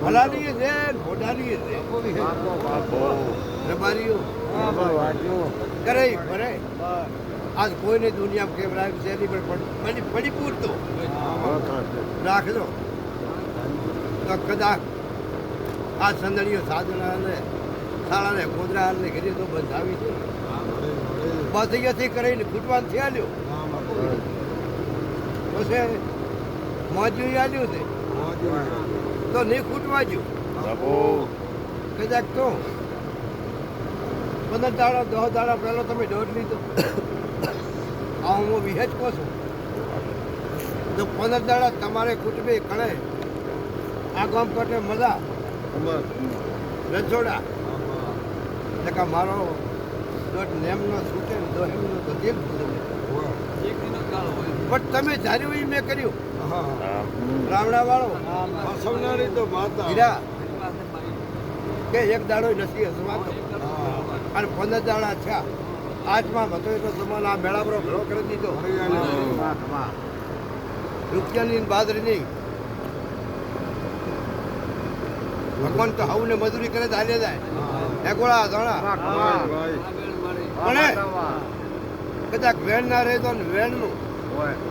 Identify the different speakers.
Speaker 1: ભલાની છે ઘોડાની છે. રબારીઓ. કરે ભરે આજ કોઈને દુનિયામાં કેવડાવી છે નહીં પણ પડી પડી પૂરતો. રાખજો. તો કદાચ આ સંદડીઓ સાધનાને શાળાને ગોદરાને ઘરે તો બંધાવી છે. બસ અહીંયાથી કરીને ફૂટવાનથી આલ્યો પછી મોજું આલ્યું છે. તો નહીં ખૂટવા ગયું કદાચ તો. પંદર દાડા દસ દાડા પહેલો તમે દોઢ લીધો. આ હું વિહેજ કહું છું. તો પંદર દાડા તમારે કુટુંબે કણે? આ ગામ કટે મજા રજોડા. એટલે મારો દોઢ નેમનો છૂટે ને દોહેમનો તો દેખ પણ તમે ધાર્યું એ મેં કર્યું. રામણા વાળો
Speaker 2: હસવનારી તો માતા
Speaker 1: હીરા. કે એક દાડો નથી હસવાતો. અને પંદર દાડા થયા. આજમાં બધો એટલો સમાન આ મેળાપરો ભેળો કરી દીધો. રૂપિયાની ને બાદરીની ભગવાન તો હવને મજૂરી કરે તો હાલે જાય. હે ગોળા ધોળા પણ કદાચ વેણ ના રહે તો વેણનું. What?